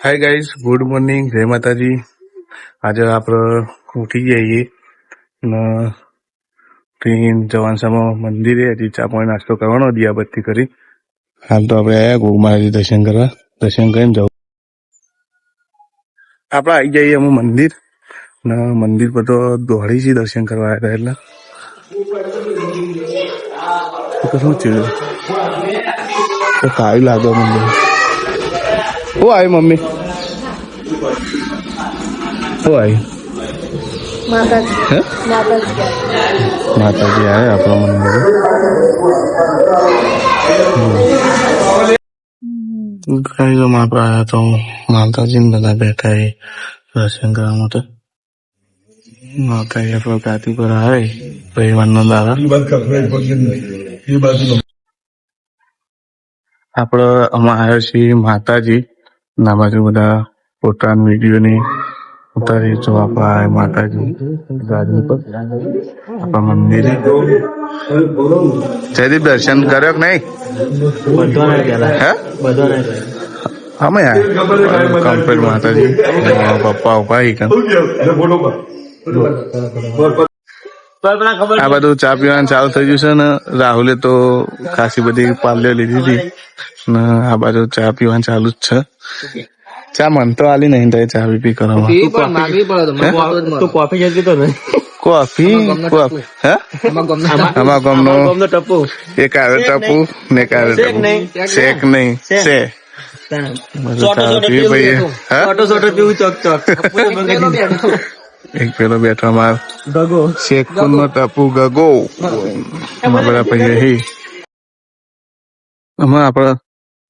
Hi guys good morning જય માતાજી આજે આપણે ઉઠી ગયા છીએ ને ટ્રેન જવાન સમય મંદિરે હજી ચા પાણી નાસ્તો કરવાનો દિયાબત્તી કરી હાલ તો આપણે આવ્યા ગોમાજી દર્શન કરવા દર્શન કરીને જવું આપણે આવી જઈએ અમે મંદિર ને મંદિર પર તો દોડી છે દર્શન કરવા આવ્યા હતા એટલે શું થયું તો કાળી લાગે મંદિર હું આવી મમ્મી હું આવી માતાજી. આવે આપણા મંદિરે. કઈ તો આપણે આવ્યા તો માતાજી ને બધા બેઠા એ દર્શન કરવા માટે. માતાજી આપણો ગાદી પર આવે પરિવારનો દાદા આપણે અમારે આવ્યા છીએ માતાજી ના બાજુ બધા પોતાના વીડિયો ની ઉતારી જો આપણા માતાજી ગાદી પર. આપણા મંદિરે. જયદીપ દર્શન કર્યો કે નહીં? હે? અમે કમ્પ્લીટ માતાજી. પપ્પા ઊભા કાન. આ બધું ચા પીવાનું ચાલુ થઈ ગયું છે ને રાહુલે તો ખાસી બધી પાલ્યો લીધી હતી. ને આ બાજુ ચા પીવાનું ચાલુ જ છે. ચા મન તો આલી નહીં થાય ચા પી પી કરવામાં. કોફી જતી તો નહીં. કોફી? કોફી હે? ગમનો ગમનો ટપ્પુ એક આવે ટપુ ને એક આવે ટપુ. શેક નહીં. શે બધું ચા પી ભાઈ હા? સોટો સોટો પીવું ચોક ચોક. પેલો બેઠો. એક પેલો બેઠો માર ગગો. શેખપુર નો ટપુ ગગો. બધા ભાઈ હી. આમાં આપણે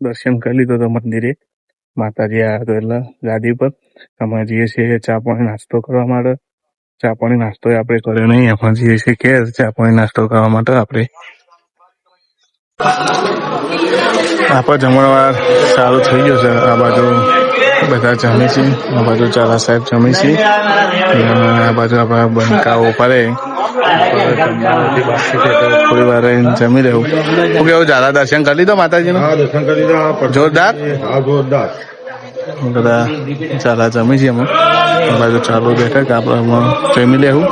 દર્શન કરી લીધો તો મંદિરે. માતાજી આવ્યા તો એટલે ગાદી પર અમે જઈએ છીએ ચા પાણી નાસ્તો કરવા માટે. ચા પાણી નાસ્તો આપણે કર્યો નહીં. આપણે જઈએ છીએ કે ચા પાણી નાસ્તો કરવા માટે આપણે આપણે જમણવાર સારું થઈ ગયું છે. આ બાજુ બધા જમે છે આ બાજુ ચાલા સાહેબ જમે છે આ બાજુ આપણા બંકાઓ પડે થોડી વાર જમી રહ્યું શું કેવું ઝાલા દર્શન કરી લીધો માતાજીનું? હા દર્શન કરી લીધા. જોરદાર? જોરદાર. બધા ચાલા જમી છીએ અમે બાજુ ચાલુ બેઠક આપણે જમી લેવું.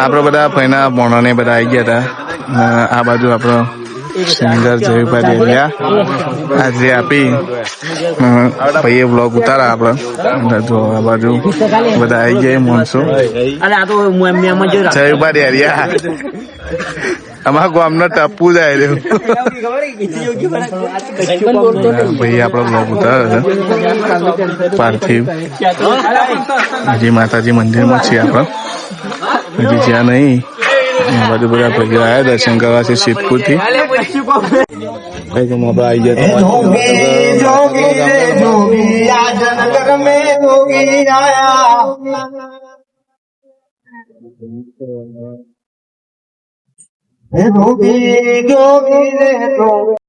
આપણે બધા ફઈના મોણો ને બધા આવી ગયા હતા. આ બાજુ આપણો સિંગર જયભાઈ દેલિયા હાજરી આપી. ભાઈએ બ્લોગ ઉતારા આપણે જો આ બાજુ બધા આવી ગયા માણસો. જ જયભાઈ દેલિયા અમારા ગામનો ટપ્પુ જાય રહ્યો ભાઈ આપણો બ્લોગ ઉતારે છે. પાર્થિવ. હજી માતાજી મંદિરમાં છીએ આપણે હજી જ્યાં નહીં બધું બધા ભાઈઓ આવ્યા દર્શન કરવા છે સિદ્ધપુર જોગી જોગી રે જોગી